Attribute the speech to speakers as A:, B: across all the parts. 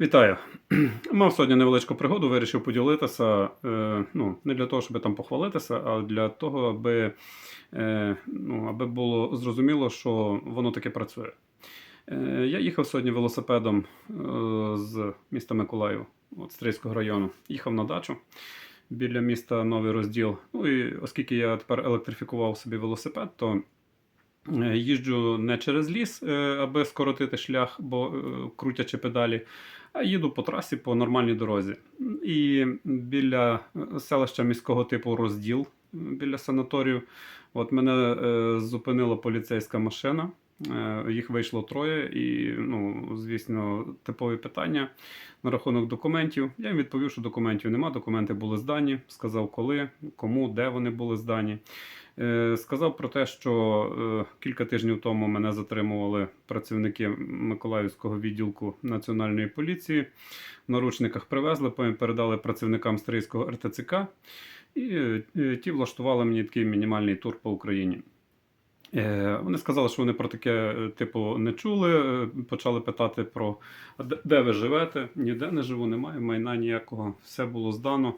A: Вітаю! Мав сьогодні невеличку пригоду, вирішив поділитися. Е, ну, не для того, щоб там похвалитися, а для того, аби, е, ну, аби було зрозуміло, що воно таки працює. Е, я їхав сьогодні велосипедом з міста Миколаїв, от Стрийського району. Їхав на дачу біля міста Новий Розділ. Ну і оскільки я тепер електрифікував собі велосипед, то Їжджу не через ліс, е, аби скоротити шлях, бо е, крутячи педалі, а їду по трасі по нормальній дорозі. І біля селища міського типу розділ біля санаторію. От мене зупинила поліцейська машина. Їх вийшло троє, і, ну, звісно, типові питання на рахунок документів. Я їм відповів, що документів нема. Документи були здані. Сказав, коли, кому, де вони були здані. Е, сказав про те, що е, кілька тижнів тому мене затримували працівники Миколаївського відділку національної поліції. В наручниках привезли, потім передали працівникам Стрийського РТЦК, і е, ті влаштували мені такий мінімальний тур по Україні. Вони сказали, що вони про таке типу не чули. Почали питати про де ви живете. Ніде не живу, немає майна ніякого. Все було здано.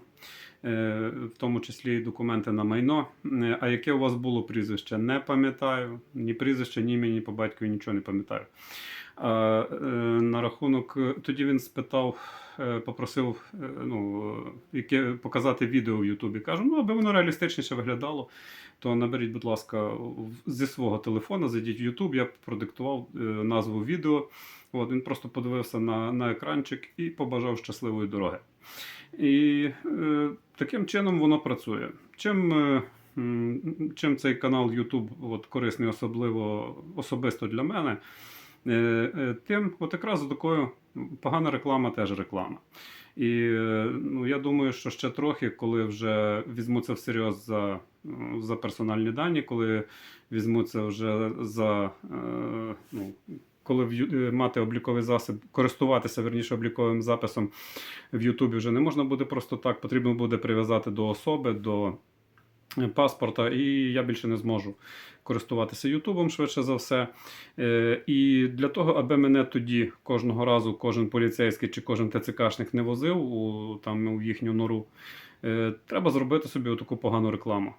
A: Е, в тому числі і документи на майно. Е, а яке у вас було прізвище? Не пам'ятаю. Ні прізвище, ні мені ні по батькові нічого не пам'ятаю. Е, На рахунок, тоді він спитав, попросив ну, яке, показати відео в Ютубі. Кажу, ну аби воно реалістичніше виглядало, то наберіть, будь ласка, зі свого телефона, зайдіть в Ютуб, я продиктував назву відео. От, Він просто подивився на, на екранчик і побажав щасливої дороги. І е, таким чином воно працює. Чим е, чим цей канал YouTube от, корисний, особливо особисто для мене, е, е, тим от якраз такою погана реклама теж реклама. І е, ну, я думаю, що ще трохи, коли вже візьмуться всерйоз за за персональні дані, коли візьмуться вже за е, ну, коли е, мати обліковий засіб, користуватися верніше обліковим записом в Ютубі вже не можна буде просто так. Потрібно буде прив'язати до особи, до е, паспорта, і я більше не зможу користуватися Ютубом швидше за все. Е, і для того, аби мене тоді кожного разу кожен поліцейський чи кожен ТЦКшник не возив у там у їхню нору, треба зробити собі таку погану рекламу.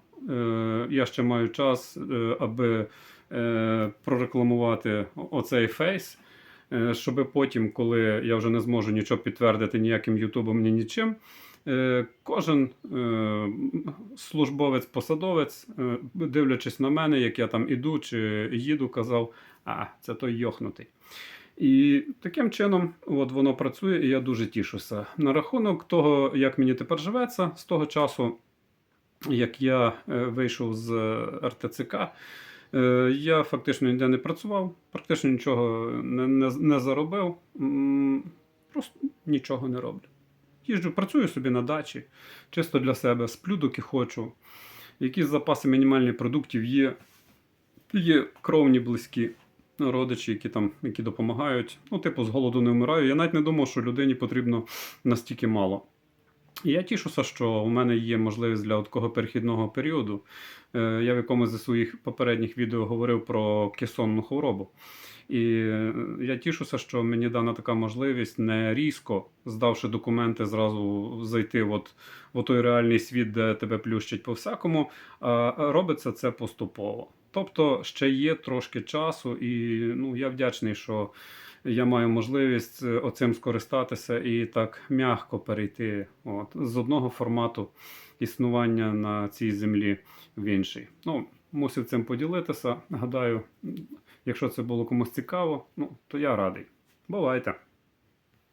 A: Я ще маю час, аби Е, прорекламувати оцей фейс, е, щоб потім, коли я вже не зможу нічого підтвердити ніяким Ютубом, ні нічим. Е, кожен службовець-посадовець, дивлячись на мене, як я там іду чи їду, казав, а, це той йохнутий. І таким чином от воно працює, і я дуже тішуся. На рахунок того, як мені тепер живеться, з того часу, як я вийшов з РТЦК. Е, я фактично ніде не працював, практично нічого не не, не заробив, просто нічого не роблю. Їжджу, працюю собі на дачі, чисто для себе, сплю, доки хочу. Якісь запаси мінімальних продуктів є. Є кровні близькі родичі, які там, які допомагають. Ну, типу, з голоду не вмираю. Я навіть не думав, що людині потрібно настільки мало. І я тішуся, що у мене є можливість для такого перехідного періоду. Е, я в якомусь зі своїх попередніх відео говорив про кесонну хворобу. І е, я тішуся, що мені дана така можливість не різко, здавши документи, зразу зайти от, в той реальний світ, де тебе плющать по всякому, а робиться це поступово. Тобто ще є трошки часу, і ну, я вдячний, що я маю можливість е, оцим скористатися і так м'яко перейти от, з одного формату існування на цій землі в інший. Ну, Мусив цим поділитися. Гадаю, якщо це було комусь цікаво, ну, то я радий. Бувайте!